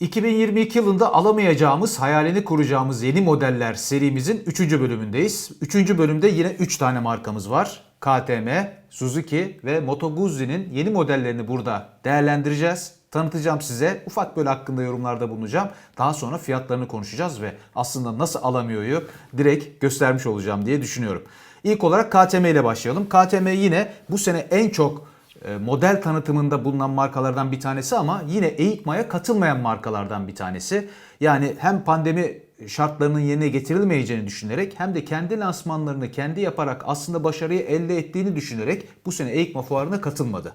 2022 yılında alamayacağımız, hayalini kuracağımız yeni modeller serimizin 3. bölümündeyiz. 3. bölümde yine 3 tane markamız var. KTM, Suzuki ve Moto Guzzi'nin yeni modellerini burada değerlendireceğiz. Tanıtacağım size. Ufak böyle hakkında yorumlarda bulunacağım. Daha sonra fiyatlarını konuşacağız ve aslında nasıl alamıyoryu direkt göstermiş olacağım diye düşünüyorum. İlk olarak KTM ile başlayalım. KTM yine bu sene en çok model tanıtımında bulunan markalardan bir tanesi ama yine EICMA'ya katılmayan markalardan bir tanesi. Yani hem pandemi şartlarının yerine getirilmeyeceğini düşünerek hem de kendi lansmanlarını kendi yaparak aslında başarıyı elde ettiğini düşünerek bu sene EICMA fuarına katılmadı.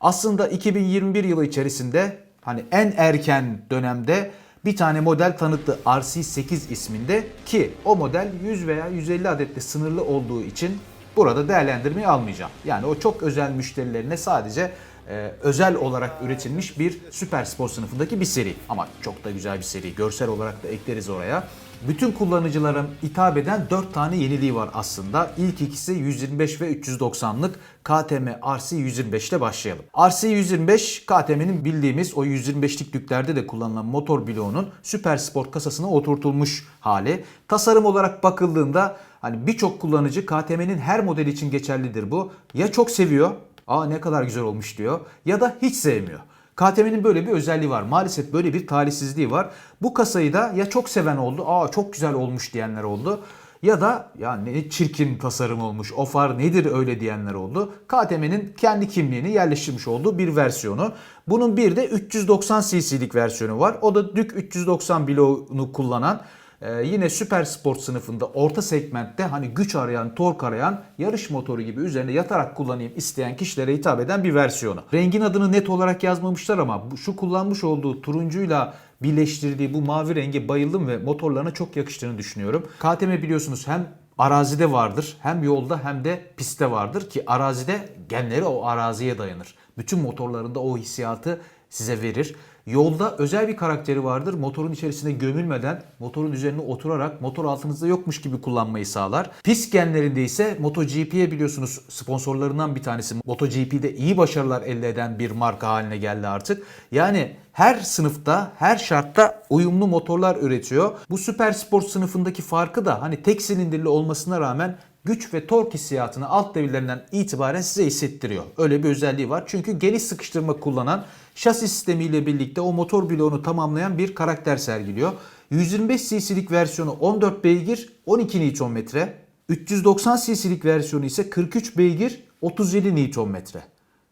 Aslında 2021 yılı içerisinde hani en erken dönemde bir tane model tanıttı RC8 isminde ki o model 100 veya 150 adetle sınırlı olduğu için burada değerlendirmeyi almayacağım. Yani o çok özel müşterilerine sadece e, özel olarak üretilmiş bir süper spor sınıfındaki bir seri. Ama çok da güzel bir seri. Görsel olarak da ekleriz oraya. Bütün kullanıcılara hitap eden 4 tane yeniliği var aslında. İlk ikisi 125 ve 390'lık KTM RC 125 ile başlayalım. RC 125 KTM'nin bildiğimiz o 125'lik düklerde de kullanılan motor bloğunun süper sport kasasına oturtulmuş hali. Tasarım olarak bakıldığında hani birçok kullanıcı KTM'nin her modeli için geçerlidir bu. Ya çok seviyor, aa ne kadar güzel olmuş diyor ya da hiç sevmiyor. KTM'nin böyle bir özelliği var. Maalesef böyle bir talihsizliği var. Bu kasayı da ya çok seven oldu, aa çok güzel olmuş diyenler oldu. Ya da ya ne çirkin tasarım olmuş, o far nedir öyle diyenler oldu. KTM'nin kendi kimliğini yerleştirmiş olduğu bir versiyonu. Bunun bir de 390 cc'lik versiyonu var. O da Dük 390 bloğunu kullanan ee, yine süper sport sınıfında orta segmentte hani güç arayan, tork arayan yarış motoru gibi üzerine yatarak kullanayım isteyen kişilere hitap eden bir versiyonu. Rengin adını net olarak yazmamışlar ama şu kullanmış olduğu turuncuyla birleştirdiği bu mavi rengi bayıldım ve motorlarına çok yakıştığını düşünüyorum. KTM biliyorsunuz hem arazide vardır hem yolda hem de pistte vardır ki arazide genleri o araziye dayanır. Bütün motorlarında o hissiyatı size verir. Yolda özel bir karakteri vardır. Motorun içerisine gömülmeden motorun üzerine oturarak motor altınızda yokmuş gibi kullanmayı sağlar. Pist genlerinde ise MotoGP'ye biliyorsunuz sponsorlarından bir tanesi. MotoGP'de iyi başarılar elde eden bir marka haline geldi artık. Yani her sınıfta, her şartta uyumlu motorlar üretiyor. Bu süper sport sınıfındaki farkı da hani tek silindirli olmasına rağmen güç ve tork hissiyatını alt devirlerinden itibaren size hissettiriyor. Öyle bir özelliği var. Çünkü geniş sıkıştırma kullanan şasi sistemiyle birlikte o motor bloğunu tamamlayan bir karakter sergiliyor. 125 cc'lik versiyonu 14 beygir 12 Nm. 390 cc'lik versiyonu ise 43 beygir 37 Nm.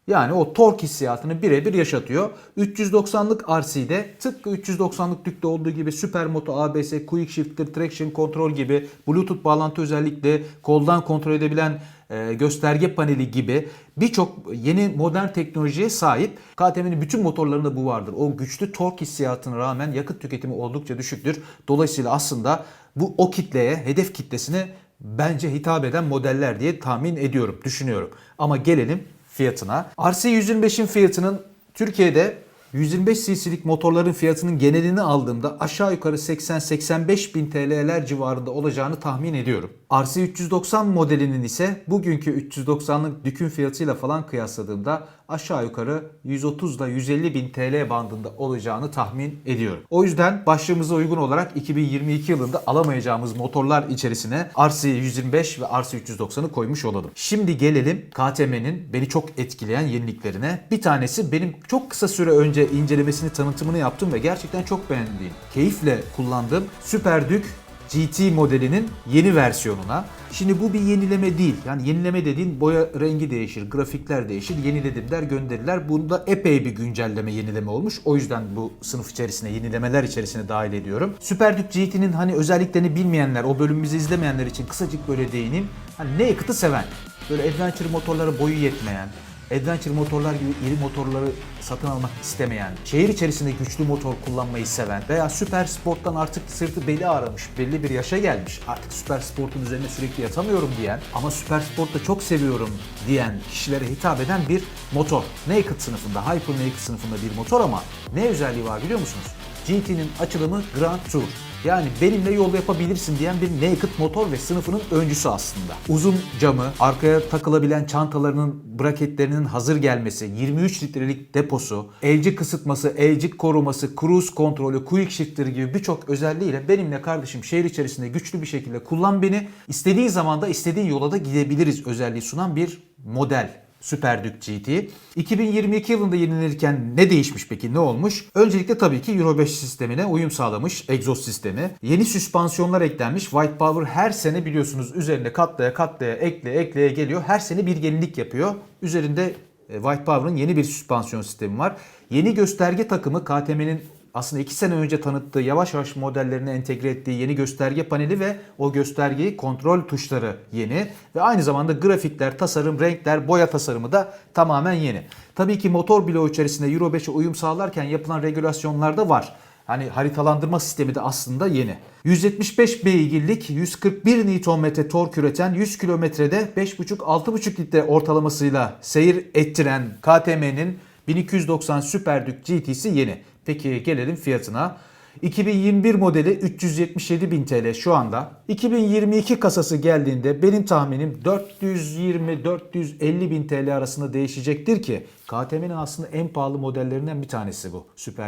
Yani o tork hissiyatını birebir yaşatıyor. 390'lık RC'de tıpkı 390'lık Dük'te olduğu gibi Supermoto ABS, Quick Shifter, Traction Control gibi Bluetooth bağlantı özellikle koldan kontrol edebilen e, gösterge paneli gibi birçok yeni modern teknolojiye sahip. KTM'nin bütün motorlarında bu vardır. O güçlü tork hissiyatına rağmen yakıt tüketimi oldukça düşüktür. Dolayısıyla aslında bu o kitleye, hedef kitlesine bence hitap eden modeller diye tahmin ediyorum, düşünüyorum. Ama gelelim fiyatına. RC125'in fiyatının Türkiye'de 125 cc'lik motorların fiyatının genelini aldığımda aşağı yukarı 80-85 bin TL'ler civarında olacağını tahmin ediyorum. RC390 modelinin ise bugünkü 390'lık dükün fiyatıyla falan kıyasladığımda aşağı yukarı 130 ile 150 bin TL bandında olacağını tahmin ediyorum. O yüzden başlığımıza uygun olarak 2022 yılında alamayacağımız motorlar içerisine RC125 ve RC390'ı koymuş olalım. Şimdi gelelim KTM'nin beni çok etkileyen yeniliklerine. Bir tanesi benim çok kısa süre önce incelemesini tanıtımını yaptım ve gerçekten çok beğendiğim, keyifle kullandığım Super Duke GT modelinin yeni versiyonuna. Şimdi bu bir yenileme değil. Yani yenileme dediğin boya rengi değişir, grafikler değişir, yeniledim der gönderiler. Bunda epey bir güncelleme yenileme olmuş. O yüzden bu sınıf içerisine, yenilemeler içerisine dahil ediyorum. Super Duke GT'nin hani özelliklerini bilmeyenler, o bölümümüzü izlemeyenler için kısacık böyle değineyim. Hani naked'ı seven, böyle adventure motorlara boyu yetmeyen, adventure motorlar gibi iri motorları satın almak istemeyen, şehir içerisinde güçlü motor kullanmayı seven veya süper sporttan artık sırtı beli ağramış, belli bir yaşa gelmiş, artık süper sportun üzerine sürekli yatamıyorum diyen ama süper sportu çok seviyorum diyen kişilere hitap eden bir motor. Naked sınıfında, Hyper Naked sınıfında bir motor ama ne özelliği var biliyor musunuz? GT'nin açılımı Grand Tour. Yani benimle yol yapabilirsin diyen bir naked motor ve sınıfının öncüsü aslında. Uzun camı, arkaya takılabilen çantalarının braketlerinin hazır gelmesi, 23 litrelik deposu, elci kısıtması, elcik koruması, cruise kontrolü, quick shifter gibi birçok özelliğiyle benimle kardeşim şehir içerisinde güçlü bir şekilde kullan beni. İstediğin zaman da istediğin yola da gidebiliriz özelliği sunan bir model. Super Duke GT. 2022 yılında yenilenirken ne değişmiş peki ne olmuş? Öncelikle tabii ki Euro 5 sistemine uyum sağlamış egzoz sistemi. Yeni süspansiyonlar eklenmiş. White Power her sene biliyorsunuz üzerine katlaya katlaya ekleye ekleye geliyor. Her sene bir yenilik yapıyor. Üzerinde e, White Power'ın yeni bir süspansiyon sistemi var. Yeni gösterge takımı KTM'nin aslında 2 sene önce tanıttığı yavaş yavaş modellerine entegre ettiği yeni gösterge paneli ve o göstergeyi kontrol tuşları yeni ve aynı zamanda grafikler, tasarım, renkler, boya tasarımı da tamamen yeni. Tabii ki motor bloğu içerisinde Euro 5'e uyum sağlarken yapılan regülasyonlar da var. Hani haritalandırma sistemi de aslında yeni. 175 beygirlik 141 Nm tork üreten 100 kilometrede 5,5-6,5 litre ortalamasıyla seyir ettiren KTM'nin 1290 Super Duke GT'si yeni. Peki gelelim fiyatına. 2021 modeli 377 bin TL şu anda. 2022 kasası geldiğinde benim tahminim 420-450 bin TL arasında değişecektir ki KTM'nin aslında en pahalı modellerinden bir tanesi bu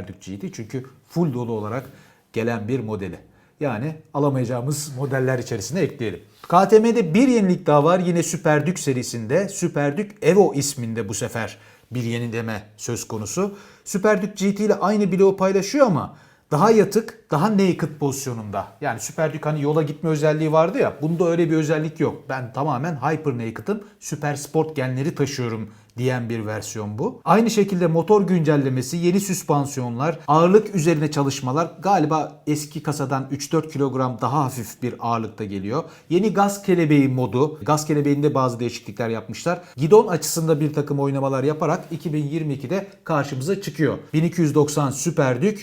Duke GT. Çünkü full dolu olarak gelen bir modeli. Yani alamayacağımız modeller içerisine ekleyelim. KTM'de bir yenilik daha var yine Super Duke serisinde. Super Duke Evo isminde bu sefer bir yenileme söz konusu. Super Duke GT ile aynı bloğu paylaşıyor ama daha yatık, daha naked pozisyonunda. Yani Super Duke hani yola gitme özelliği vardı ya. Bunda öyle bir özellik yok. Ben tamamen hyper naked'ım. Süper sport genleri taşıyorum diyen bir versiyon bu. Aynı şekilde motor güncellemesi, yeni süspansiyonlar, ağırlık üzerine çalışmalar galiba eski kasadan 3-4 kilogram daha hafif bir ağırlıkta geliyor. Yeni gaz kelebeği modu, gaz kelebeğinde bazı değişiklikler yapmışlar. Gidon açısında bir takım oynamalar yaparak 2022'de karşımıza çıkıyor. 1290 Super Duke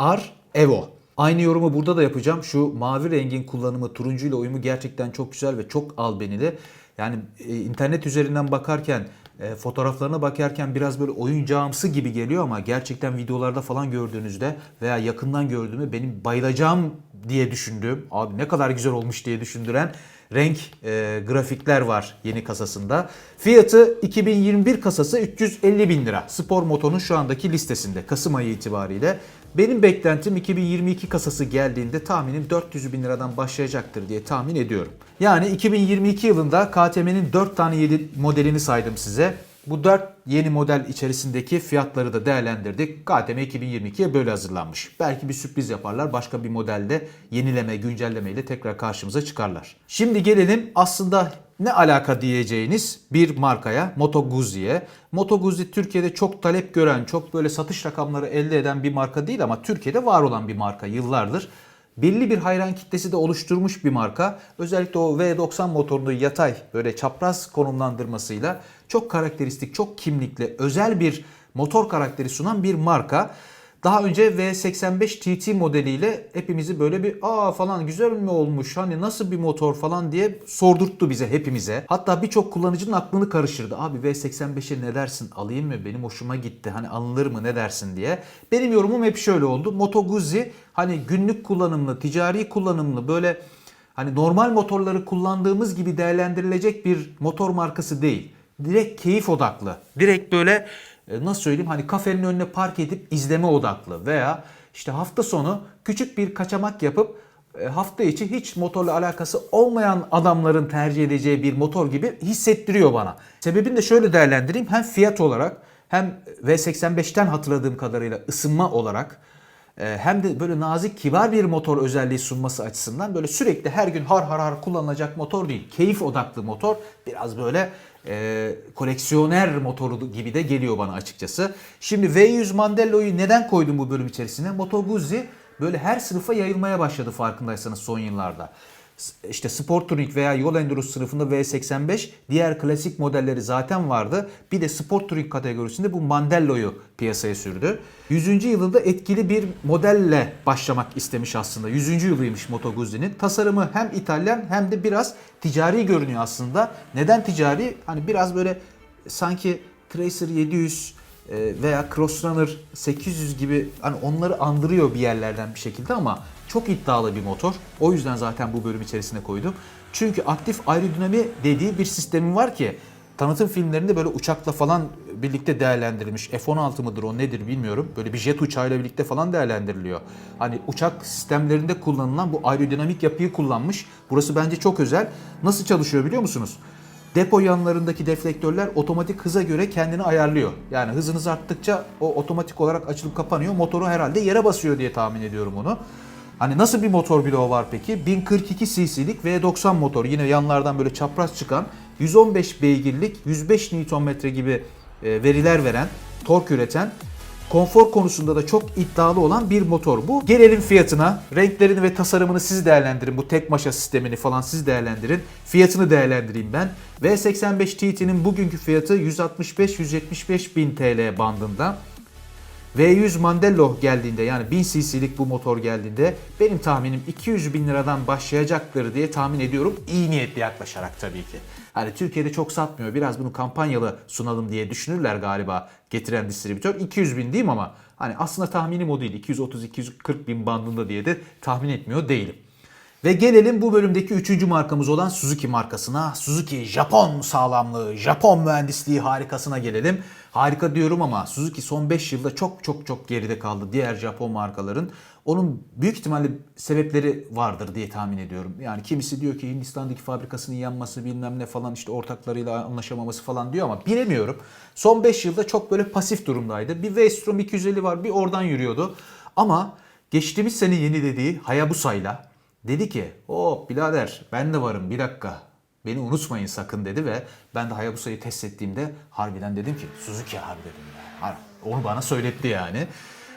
R Evo. Aynı yorumu burada da yapacağım. Şu mavi rengin kullanımı turuncuyla uyumu gerçekten çok güzel ve çok albenili. Yani e, internet üzerinden bakarken e, fotoğraflarına bakarken biraz böyle oyuncağımsı gibi geliyor ama gerçekten videolarda falan gördüğünüzde veya yakından gördüğümde benim bayılacağım diye düşündüğüm abi ne kadar güzel olmuş diye düşündüren renk e, grafikler var yeni kasasında. Fiyatı 2021 kasası 350 bin lira. Spor Moto'nun şu andaki listesinde Kasım ayı itibariyle. Benim beklentim 2022 kasası geldiğinde tahminim 400 bin liradan başlayacaktır diye tahmin ediyorum. Yani 2022 yılında KTM'nin 4 tane yeni modelini saydım size. Bu 4 yeni model içerisindeki fiyatları da değerlendirdik. KTM 2022'ye böyle hazırlanmış. Belki bir sürpriz yaparlar. Başka bir modelde yenileme, güncelleme ile tekrar karşımıza çıkarlar. Şimdi gelelim aslında ne alaka diyeceğiniz bir markaya Moto Guzzi'ye. Moto Guzzi Türkiye'de çok talep gören, çok böyle satış rakamları elde eden bir marka değil ama Türkiye'de var olan bir marka yıllardır belli bir hayran kitlesi de oluşturmuş bir marka. Özellikle o V90 motorunu yatay böyle çapraz konumlandırmasıyla çok karakteristik, çok kimlikli, özel bir motor karakteri sunan bir marka. Daha önce V85 TT modeliyle hepimizi böyle bir aa falan güzel mi olmuş hani nasıl bir motor falan diye sordurttu bize hepimize. Hatta birçok kullanıcının aklını karıştırdı. Abi V85'e ne dersin alayım mı benim hoşuma gitti hani alınır mı ne dersin diye. Benim yorumum hep şöyle oldu. Moto Guzzi hani günlük kullanımlı, ticari kullanımlı böyle hani normal motorları kullandığımız gibi değerlendirilecek bir motor markası değil. Direkt keyif odaklı. Direkt böyle nasıl söyleyeyim hani kafenin önüne park edip izleme odaklı veya işte hafta sonu küçük bir kaçamak yapıp e, hafta içi hiç motorla alakası olmayan adamların tercih edeceği bir motor gibi hissettiriyor bana. Sebebini de şöyle değerlendireyim. Hem fiyat olarak hem V85'ten hatırladığım kadarıyla ısınma olarak e, hem de böyle nazik kibar bir motor özelliği sunması açısından böyle sürekli her gün har har har kullanılacak motor değil. Keyif odaklı motor biraz böyle e, koleksiyoner motoru gibi de geliyor bana açıkçası. Şimdi V100 Mandello'yu neden koydum bu bölüm içerisine? Moto Guzzi böyle her sınıfa yayılmaya başladı farkındaysanız son yıllarda. İşte Sport Touring veya Yol Endurance sınıfında V85 diğer klasik modelleri zaten vardı. Bir de Sport Touring kategorisinde bu Mandello'yu piyasaya sürdü. 100. yılında etkili bir modelle başlamak istemiş aslında. 100. yılıymış Moto Guzzi'nin. Tasarımı hem İtalyan hem de biraz ticari görünüyor aslında. Neden ticari? Hani biraz böyle sanki Tracer 700 e, veya Crossrunner 800 gibi hani onları andırıyor bir yerlerden bir şekilde ama çok iddialı bir motor. O yüzden zaten bu bölüm içerisine koydum. Çünkü aktif aerodinami dediği bir sistemi var ki tanıtım filmlerinde böyle uçakla falan birlikte değerlendirilmiş. F-16 mıdır o nedir bilmiyorum. Böyle bir jet uçağıyla birlikte falan değerlendiriliyor. Hani uçak sistemlerinde kullanılan bu aerodinamik yapıyı kullanmış. Burası bence çok özel. Nasıl çalışıyor biliyor musunuz? Depo yanlarındaki deflektörler otomatik hıza göre kendini ayarlıyor. Yani hızınız arttıkça o otomatik olarak açılıp kapanıyor. Motoru herhalde yere basıyor diye tahmin ediyorum onu. Hani nasıl bir motor bloğu var peki? 1042 cc'lik V90 motor. Yine yanlardan böyle çapraz çıkan 115 beygirlik 105 Nm gibi e, veriler veren, tork üreten konfor konusunda da çok iddialı olan bir motor bu. Gelelim fiyatına. Renklerini ve tasarımını siz değerlendirin. Bu tek maşa sistemini falan siz değerlendirin. Fiyatını değerlendireyim ben. V85 TT'nin bugünkü fiyatı 165-175 bin TL bandında. V100 Mandello geldiğinde yani 1000 cc'lik bu motor geldiğinde benim tahminim 200 bin liradan başlayacaktır diye tahmin ediyorum. İyi niyetli yaklaşarak tabii ki. Hani Türkiye'de çok satmıyor biraz bunu kampanyalı sunalım diye düşünürler galiba getiren distribütör. 200 bin diyeyim ama hani aslında tahminim o değil. 230-240 bin bandında diye de tahmin etmiyor değilim. Ve gelelim bu bölümdeki üçüncü markamız olan Suzuki markasına. Suzuki Japon sağlamlığı, Japon mühendisliği harikasına gelelim. Harika diyorum ama Suzuki son 5 yılda çok çok çok geride kaldı diğer Japon markaların. Onun büyük ihtimalle sebepleri vardır diye tahmin ediyorum. Yani kimisi diyor ki Hindistan'daki fabrikasının yanması bilmem ne falan işte ortaklarıyla anlaşamaması falan diyor ama bilemiyorum. Son 5 yılda çok böyle pasif durumdaydı. Bir V-Strom 250 var bir oradan yürüyordu. Ama geçtiğimiz sene yenilediği Hayabusa'yla Dedi ki o birader ben de varım bir dakika beni unutmayın sakın dedi ve ben de Hayabusa'yı test ettiğimde harbiden dedim ki Suzuki abi dedim ya. Har- Onu bana söyletti yani.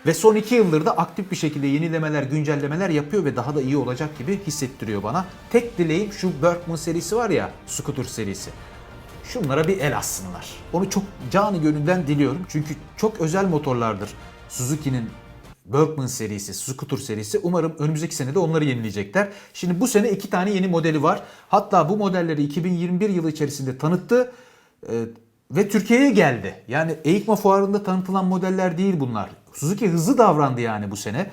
Ve son iki yıldır da aktif bir şekilde yenilemeler, güncellemeler yapıyor ve daha da iyi olacak gibi hissettiriyor bana. Tek dileğim şu Berkman serisi var ya, Scooter serisi. Şunlara bir el assınlar. Onu çok canı gönülden diliyorum. Çünkü çok özel motorlardır. Suzuki'nin Berkman serisi, Scooter serisi. Umarım önümüzdeki sene de onları yenileyecekler. Şimdi bu sene iki tane yeni modeli var. Hatta bu modelleri 2021 yılı içerisinde tanıttı e, ve Türkiye'ye geldi. Yani EICMA fuarında tanıtılan modeller değil bunlar. Suzuki hızlı davrandı yani bu sene.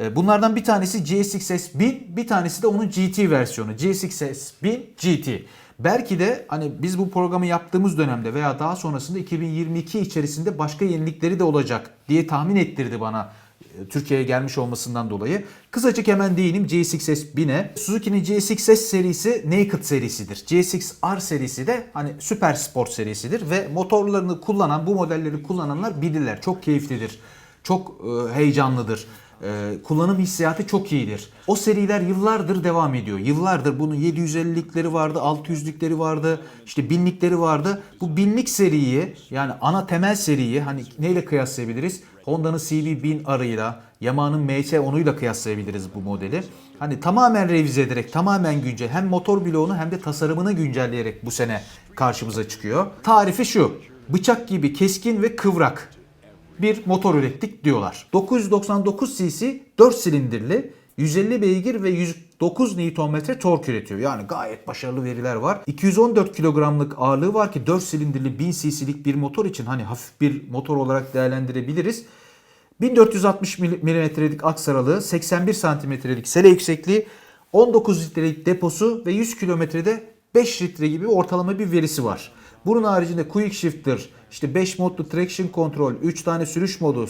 E, Bunlardan bir tanesi GSX-S 1000, bir tanesi de onun GT versiyonu. GSX-S 1000 GT. Belki de hani biz bu programı yaptığımız dönemde veya daha sonrasında 2022 içerisinde başka yenilikleri de olacak diye tahmin ettirdi bana Türkiye'ye gelmiş olmasından dolayı. Kısacık hemen değinim GSX-S 1000'e. Suzuki'nin GSX-S serisi Naked serisidir. GSX-R serisi de hani süper sport serisidir ve motorlarını kullanan, bu modelleri kullananlar bilirler. Çok keyiflidir. Çok e, heyecanlıdır. E, kullanım hissiyatı çok iyidir. O seriler yıllardır devam ediyor. Yıllardır bunun 750'likleri vardı, 600'lükleri vardı, işte 1000'likleri vardı. Bu 1000'lik seriyi yani ana temel seriyi hani neyle kıyaslayabiliriz? Honda'nın CB1000 arıyla, Yamaha'nın MC10'uyla kıyaslayabiliriz bu modeli. Hani tamamen revize ederek, tamamen güncel hem motor bloğunu hem de tasarımını güncelleyerek bu sene karşımıza çıkıyor. Tarifi şu. Bıçak gibi keskin ve kıvrak bir motor ürettik diyorlar. 999 cc 4 silindirli 150 beygir ve 109 Nm tork üretiyor. Yani gayet başarılı veriler var. 214 kilogramlık ağırlığı var ki 4 silindirli 1000 cc'lik bir motor için hani hafif bir motor olarak değerlendirebiliriz. 1460 milimetrelik aks aralığı, 81 santimetrelik sele yüksekliği, 19 litrelik deposu ve 100 kilometrede 5 litre gibi ortalama bir verisi var. Bunun haricinde Quick Shifter, işte 5 modlu traction control, 3 tane sürüş modu,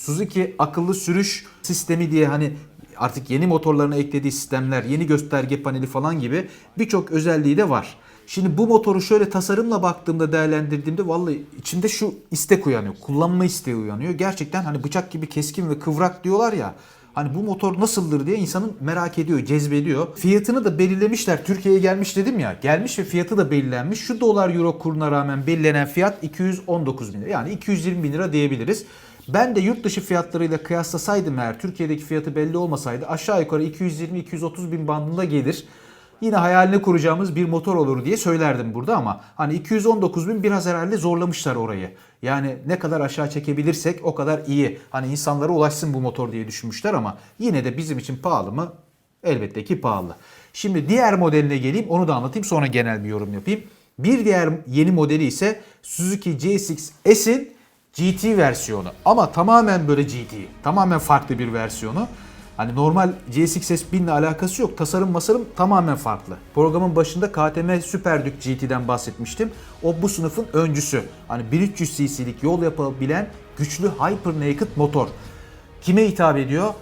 Suzuki akıllı sürüş sistemi diye hani artık yeni motorlarına eklediği sistemler, yeni gösterge paneli falan gibi birçok özelliği de var. Şimdi bu motoru şöyle tasarımla baktığımda değerlendirdiğimde vallahi içimde şu istek uyanıyor. Kullanma isteği uyanıyor. Gerçekten hani bıçak gibi keskin ve kıvrak diyorlar ya. Hani bu motor nasıldır diye insanın merak ediyor, cezbediyor. Fiyatını da belirlemişler. Türkiye'ye gelmiş dedim ya. Gelmiş ve fiyatı da belirlenmiş. Şu dolar euro kuruna rağmen belirlenen fiyat 219 bin lira. Yani 220 bin lira diyebiliriz. Ben de yurt dışı fiyatlarıyla kıyaslasaydım eğer Türkiye'deki fiyatı belli olmasaydı aşağı yukarı 220-230 bin bandında gelir. Yine hayalini kuracağımız bir motor olur diye söylerdim burada ama hani 219 bin biraz herhalde zorlamışlar orayı. Yani ne kadar aşağı çekebilirsek o kadar iyi. Hani insanlara ulaşsın bu motor diye düşünmüşler ama yine de bizim için pahalı mı? Elbette ki pahalı. Şimdi diğer modeline geleyim onu da anlatayım sonra genel bir yorum yapayım. Bir diğer yeni modeli ise Suzuki GSX-S'in GT versiyonu ama tamamen böyle GT. Tamamen farklı bir versiyonu. Hani normal GSX-S 1000 ile alakası yok. Tasarım masarım tamamen farklı. Programın başında KTM Super Duke GT'den bahsetmiştim. O bu sınıfın öncüsü. Hani 1300 cc'lik yol yapabilen güçlü Hyper Naked motor. Kime hitap ediyor?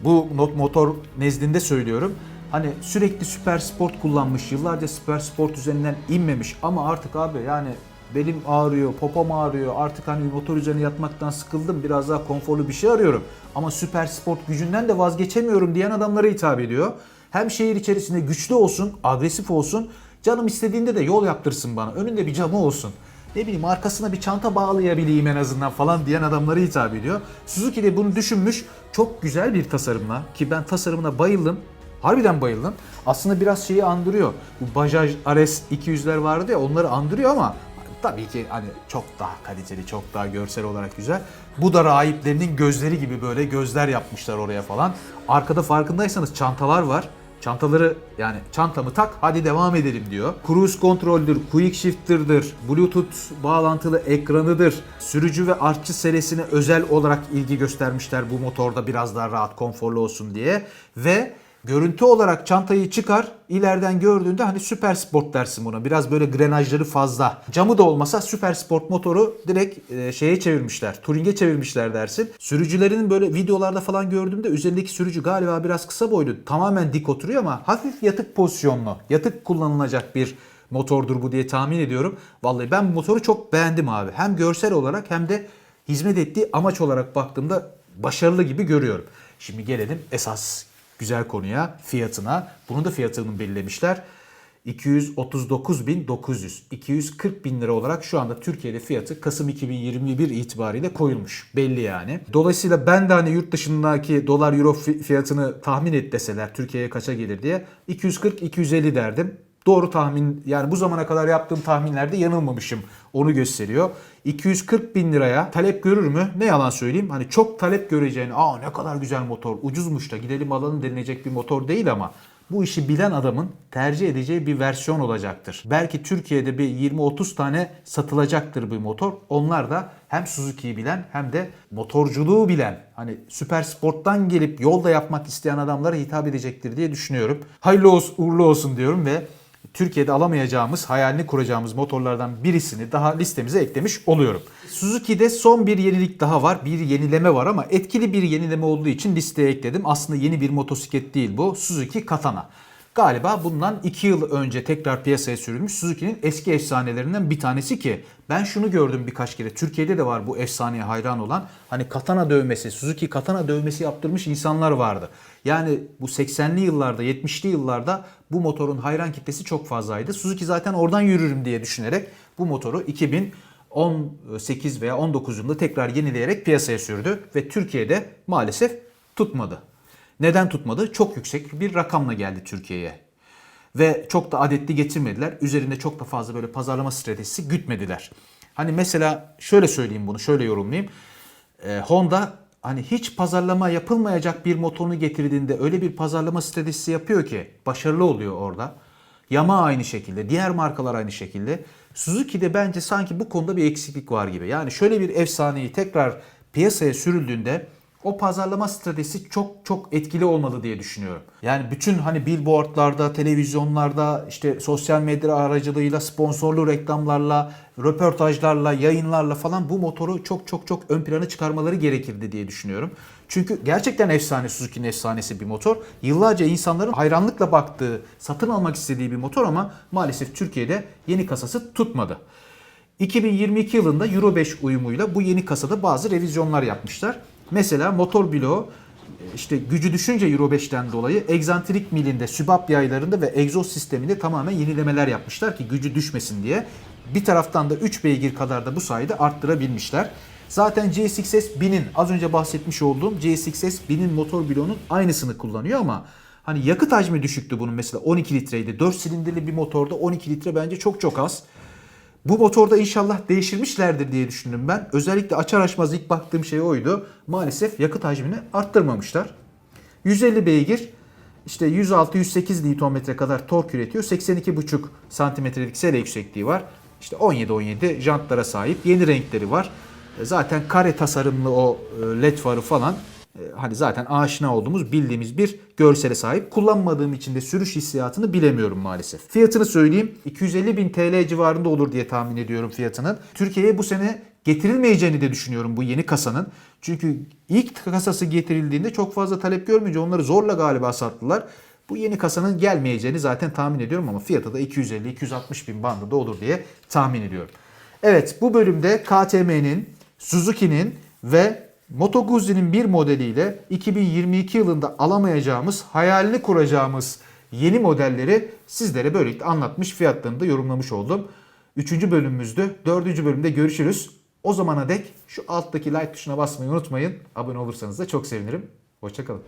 Bu motor nezdinde söylüyorum. Hani sürekli süper sport kullanmış, yıllarca süper sport üzerinden inmemiş ama artık abi yani belim ağrıyor, popom ağrıyor. Artık hani motor üzerine yatmaktan sıkıldım. Biraz daha konforlu bir şey arıyorum. Ama süper sport gücünden de vazgeçemiyorum diyen adamlara hitap ediyor. Hem şehir içerisinde güçlü olsun, agresif olsun. Canım istediğinde de yol yaptırsın bana. Önünde bir camı olsun. Ne bileyim arkasına bir çanta bağlayabileyim en azından falan diyen adamlara hitap ediyor. Suzuki de bunu düşünmüş. Çok güzel bir tasarımla ki ben tasarımına bayıldım. Harbiden bayıldım. Aslında biraz şeyi andırıyor. Bu Bajaj RS 200'ler vardı ya onları andırıyor ama tabii ki hani çok daha kaliteli, çok daha görsel olarak güzel. Bu da rahiplerinin gözleri gibi böyle gözler yapmışlar oraya falan. Arkada farkındaysanız çantalar var. Çantaları yani çantamı tak hadi devam edelim diyor. Cruise kontroldür, quick shifter'dır, bluetooth bağlantılı ekranıdır. Sürücü ve artçı serisine özel olarak ilgi göstermişler bu motorda biraz daha rahat, konforlu olsun diye. Ve görüntü olarak çantayı çıkar, ileriden gördüğünde hani süper sport dersin buna. Biraz böyle grenajları fazla. Camı da olmasa süper sport motoru direkt e, şeye çevirmişler. Touring'e çevirmişler dersin. Sürücülerinin böyle videolarda falan gördüğümde üzerindeki sürücü galiba biraz kısa boylu. Tamamen dik oturuyor ama hafif yatık pozisyonlu. Yatık kullanılacak bir motordur bu diye tahmin ediyorum. Vallahi ben bu motoru çok beğendim abi. Hem görsel olarak hem de hizmet ettiği amaç olarak baktığımda başarılı gibi görüyorum. Şimdi gelelim esas güzel konuya, fiyatına. Bunun da fiyatını belirlemişler. 239.900, 240 bin lira olarak şu anda Türkiye'de fiyatı Kasım 2021 itibariyle koyulmuş. Belli yani. Dolayısıyla ben de hani yurt dışındaki dolar euro fi- fiyatını tahmin et deseler Türkiye'ye kaça gelir diye 240-250 derdim. Doğru tahmin yani bu zamana kadar yaptığım tahminlerde yanılmamışım. Onu gösteriyor. 240 bin liraya talep görür mü? Ne yalan söyleyeyim. Hani çok talep göreceğini aa ne kadar güzel motor ucuzmuş da gidelim alalım denilecek bir motor değil ama bu işi bilen adamın tercih edeceği bir versiyon olacaktır. Belki Türkiye'de bir 20-30 tane satılacaktır bir motor. Onlar da hem Suzuki'yi bilen hem de motorculuğu bilen hani süper sporttan gelip yolda yapmak isteyen adamlara hitap edecektir diye düşünüyorum. Hayırlı olsun, uğurlu olsun diyorum ve Türkiye'de alamayacağımız, hayalini kuracağımız motorlardan birisini daha listemize eklemiş oluyorum. Suzuki'de son bir yenilik daha var. Bir yenileme var ama etkili bir yenileme olduğu için listeye ekledim. Aslında yeni bir motosiklet değil bu. Suzuki Katana. Galiba bundan 2 yıl önce tekrar piyasaya sürülmüş Suzuki'nin eski efsanelerinden bir tanesi ki ben şunu gördüm birkaç kere. Türkiye'de de var bu efsaneye hayran olan. Hani katana dövmesi, Suzuki katana dövmesi yaptırmış insanlar vardı. Yani bu 80'li yıllarda, 70'li yıllarda bu motorun hayran kitlesi çok fazlaydı. Suzuki zaten oradan yürürüm diye düşünerek bu motoru 2018 veya 19 yılında tekrar yenileyerek piyasaya sürdü ve Türkiye'de maalesef tutmadı. Neden tutmadı? Çok yüksek bir rakamla geldi Türkiye'ye. Ve çok da adetli getirmediler. Üzerinde çok da fazla böyle pazarlama stratejisi gütmediler. Hani mesela şöyle söyleyeyim bunu, şöyle yorumlayayım. Ee, Honda hani hiç pazarlama yapılmayacak bir motorunu getirdiğinde öyle bir pazarlama stratejisi yapıyor ki başarılı oluyor orada. Yamaha aynı şekilde, diğer markalar aynı şekilde. Suzuki'de bence sanki bu konuda bir eksiklik var gibi. Yani şöyle bir efsaneyi tekrar piyasaya sürüldüğünde o pazarlama stratejisi çok çok etkili olmalı diye düşünüyorum. Yani bütün hani billboardlarda, televizyonlarda, işte sosyal medya aracılığıyla, sponsorlu reklamlarla, röportajlarla, yayınlarla falan bu motoru çok çok çok ön plana çıkarmaları gerekirdi diye düşünüyorum. Çünkü gerçekten efsane Suzuki'nin efsanesi bir motor. Yıllarca insanların hayranlıkla baktığı, satın almak istediği bir motor ama maalesef Türkiye'de yeni kasası tutmadı. 2022 yılında Euro 5 uyumuyla bu yeni kasada bazı revizyonlar yapmışlar. Mesela motor bloğu işte gücü düşünce Euro 5'ten dolayı egzantrik milinde, sübap yaylarında ve egzoz sisteminde tamamen yenilemeler yapmışlar ki gücü düşmesin diye. Bir taraftan da 3 beygir kadar da bu sayede arttırabilmişler. Zaten GSX-S 1000'in az önce bahsetmiş olduğum GSX-S 1000'in motor bloğunun aynısını kullanıyor ama hani yakıt hacmi düşüktü bunun mesela 12 litreydi. 4 silindirli bir motorda 12 litre bence çok çok az. Bu motorda inşallah değiştirmişlerdir diye düşündüm ben. Özellikle açar açmaz ilk baktığım şey oydu. Maalesef yakıt hacmini arttırmamışlar. 150 beygir işte 106-108 Nm kadar tork üretiyor. 82,5 santimetrelik sere yüksekliği var. İşte 17-17 jantlara sahip. Yeni renkleri var. E, Zaten kare tasarımlı o e, led farı falan hani zaten aşina olduğumuz bildiğimiz bir görsele sahip. Kullanmadığım için de sürüş hissiyatını bilemiyorum maalesef. Fiyatını söyleyeyim. 250 bin TL civarında olur diye tahmin ediyorum fiyatının. Türkiye'ye bu sene getirilmeyeceğini de düşünüyorum bu yeni kasanın. Çünkü ilk kasası getirildiğinde çok fazla talep görmeyince onları zorla galiba sattılar. Bu yeni kasanın gelmeyeceğini zaten tahmin ediyorum ama fiyatı da 250-260 bin bandında olur diye tahmin ediyorum. Evet bu bölümde KTM'nin, Suzuki'nin ve Moto Guzzi'nin bir modeliyle 2022 yılında alamayacağımız, hayalini kuracağımız yeni modelleri sizlere böylelikle anlatmış, fiyatlarını da yorumlamış oldum. Üçüncü bölümümüzdü. Dördüncü bölümde görüşürüz. O zamana dek şu alttaki like tuşuna basmayı unutmayın. Abone olursanız da çok sevinirim. Hoşçakalın.